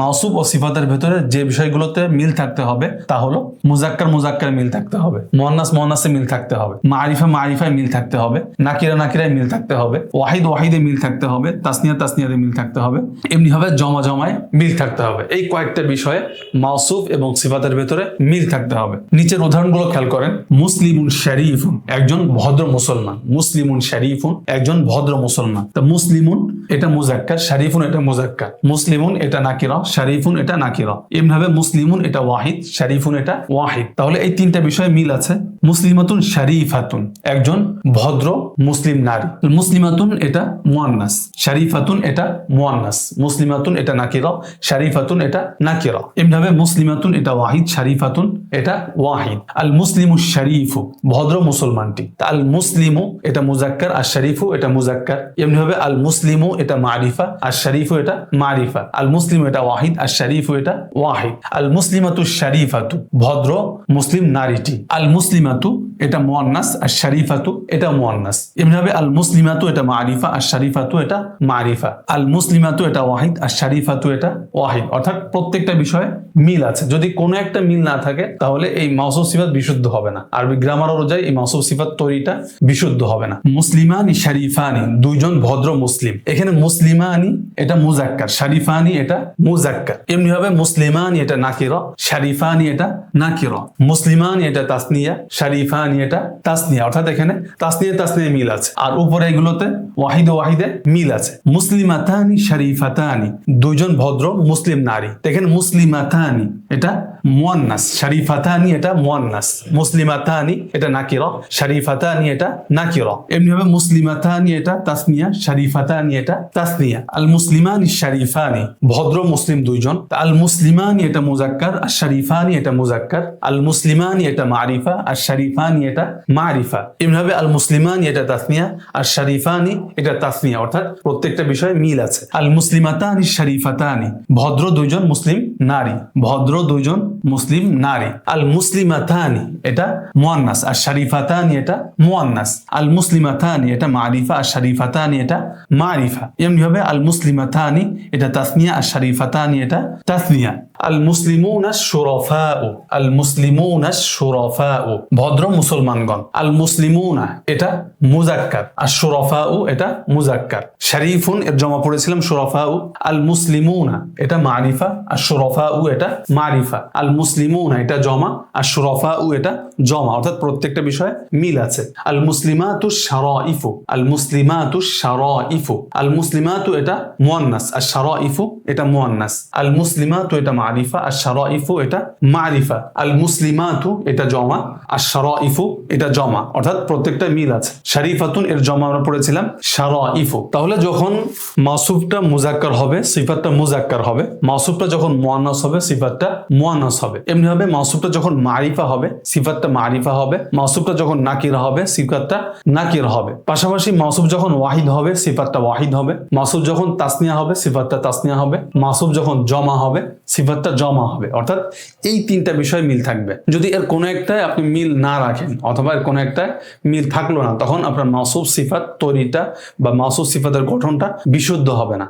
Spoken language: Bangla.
মাউসুফ ও সিফাতের ভেতরে যে বিষয়গুলোতে মিল থাকতে হবে, তা হলো মুজাক্কার মুজাক্কার মিল থাকতে হবে মোহান্নাস মোহান্নাসে মিল থাকতে হবে মারিফা মারিফায় মিল থাকতে হবে, নাকিরা নাকিরায় মিল থাকতে হবে, ওয়াহিদ ওয়াহিদে মিল থাকতে হবে, তাসনিয়া তাসনিয়াতে মিল থাকতে হবে এমনি ভাবে জমা জমায় মিল থাকতে হবে। এই কয়েকটা বিষয়ে মাউসুফ এবং সিফাতের ভেতরে মিল থাকতে হবে। নিচের উদাহরণগুলো খেয়াল করেন। মুসলিমুন শরীফুন, একজন ভদ্র মুসলমান। মুসলিমুন শরীফুন, একজন ভদ্র মুসলমান। তা মুসলিমুন, এটা মুজাক্কার, শরীফুন, এটা মুজাক্কার। মুসলিমুন, এটা নাকিরা। শরীফুন এটা নাকিরা। এমনিভাবে মুসলিমুন এটা ওয়াহিদ, শরীফুন এটা ওয়াহিদ। তাহলে এই তিনটা বিষয়ে মিল আছে। মুসলিমাতুন শরীফাতুন, একজন ভদ্র মুসলিম নারী। মুসলিমাতুন এটা মুয়ান্নাস, শরীফাতুন এটা মুয়ান্নাস। মুসলিমাতুন এটা নাকিরা, শরীফাতুন এটা নাকিরা। এমনিভাবে মুসলিমাতুন এটা ওয়াহিদ, শরীফাতুন এটা ওয়াহিদ। আল মুসলিমু শরীফু, ভদ্র মুসলমানটি। আল মুসলিমু এটা মুজাক্কার, আর শরীফু এটা মুজাক্কার। এমনিভাবে আল মুসলিমু এটা মারিফা, আর শরীফু এটা মারিফা। আল মুসলিম এটা ওয়াহিদ আর শরীফ এটা? ওয়াহিদ। আল মুসলিমাতু শরীফাতু ভদ্র মুসলিম নারীটি। আল মুসলিমাতু এটা মুয়ান্নাস আর শরীফাতু এটা মুয়ান্নাস এমনিভাবে আল মুসলিমাতু এটা মারিফা আর শরীফাতু এটা মারিফা। আল মুসলিমাতু এটা ওয়াহিদ আর শরীফাতু এটা ওয়াহিদ। অর্থাৎ প্রত্যেকটা বিষয়ে মিল আছে। যদি কোনো একটা মিল না থাকে, তাহলে এই মাউসুফ সিফাত বিশুদ্ধ হবে না। আরবি গ্রামার অনুযায়ী এই মাউসুফ সিফাত তৈরিটা বিশুদ্ধ হবে না। মুসলিমানি, শরীফানি, দুইজন ভদ্র মুসলিম। এখানে মুসলিমানি, এটা মুজাক্কার। শরীফানি, এটা মুজাক্কার। এমনি হবে মুসলিমানি, এটা নাকিরা। শরীফানি, এটা নাকিরা। মুসলিমানি, এটা তাসনিয়া। শরীফানি এটা তাসনিয়া, অর্থাৎ এখানে তাসনিয়া তাসনিয়া মিল আছে। আর উপরে এগুলোতে ওয়াহিদ, ওয়াহিদে মিল আছে। মুসলিমাতানি, শরীফাতানি, দুইজন ভদ্র মুসলিম নারী। দেখেন মুসলিমাতানি, এটা মুয়ান্নাস, শরীফাতানি এটা মুয়ান্নাস, মুসলিমাতানি এটা নাকিরা, শরীফাতানি এটা নাকিরা। এমনি ভাবে মুসলিমাতানি এটা তাসনিয়া, শরীফাতানি এটা তাসনিয়া। আল মুসলিমানি শরীফানি, ভদ্র মুসলিম দুইজন। আল মুসলিমানি এটা মুজাক্কার, আর শরীফানি এটা মুজাক্কার। আল মুসলিমানি এটা মারিফা, আর শরীফানি এটা মারিফা। এমনি ভাবে আল মুসলিমানি এটা তাসনিয়া, আর শরীফানি এটা তাসনিয়া। অর্থাৎ প্রত্যেকটা বিষয়ে মিল আছে। আল মুসলিমাতানি শরীফাতানি, ভদ্র দুইজন মুসলিম নারী। ভদ্র দুইজন মুসলিম নারী। আল মুসলিমাতানি এটা মুয়ান্নাস। আর শরীফাতানি এটা মুয়ান্নাস। আল মুসলিমাতানি এটা মারিফা। আর শরীফাতানি এটা মারিফা। এমনি হবে আল মুসলিমাতানি এটা তাসনিয়া। আর শরীফাতানি এটা তাসনিয়া। আল মুসলিমুনা শুরফাউ আল মুসলিমুনা শুরফাউ ভদ্র মুসলমানগণ। আল মুসলিমুনা এটা মুজাক্কার। আর শুরফাউ এটা মুজাক্কার। শরীফুন, এর জমা পড়েছিলাম শুরফাউ। আল মুসলিমুনা এটা মারিফা। আর শুরফাউ এটা মারিফা। আল মুসলিমুনা, এটা জমা, আর শুরফাউ এটা জমা, অর্থাৎ প্রত্যেকটা বিষয়ে মিল আছে। আল মুসলিমাতু শারাইফু আল মুসলিমাতু শারাইফু আল মুসলিমাতু এটা মুয়ান্নাস, আর শারাইফু এটা মুয়ান্নাস। আল মুসলিমাতু এটা মারিফা, আর শারাইফু এটা মারিফা। আল মুসলিমাতু এটা জমা, আর শারাইফু এটা জমা, অর্থাৎ প্রত্যেকটা মিল আছে। শরীফাতুন এর জমা আমরা পড়েছিলাম শারাইফু তাহলে যখন মাসুফটা মুজাক্কার হবে, সিফাতটা মুজাক্কার হবে, মাসুফটা যখন মুয়ান্নাস হবে, সিফাতটা মুয়ান্নাস হবে। এমনি ভাবে মাসুফটা যখন মারিফা হবে, সিফাতটা মারিফা হবে মাসুফটা যখন নাকিরা হবে, সিফাতটা নাকির হবে। পাশাপাশি মাসুফ যখন ওয়াহিদ হবে, সিফাতটা ওয়াহিদ হবে। মাসুফ যখন তাসনিয়া হবে, সিফাতটা তাসনিয়া হবে। মাসুফ যখন জমা হবে, সিফাতটা জমা হবে। অর্থাৎ এই তিনটা বিষয় মিল থাকবে। যদি এর কোনো একটায় আপনি মিল না রাখেন, অথবা এর কোনো একটা মিল থাকল না, তখন আপনার মাসুফ সিফাত তৈরিটা বা মাসুফ সিফাতের গঠনটা বিশুদ্ধ হবে না।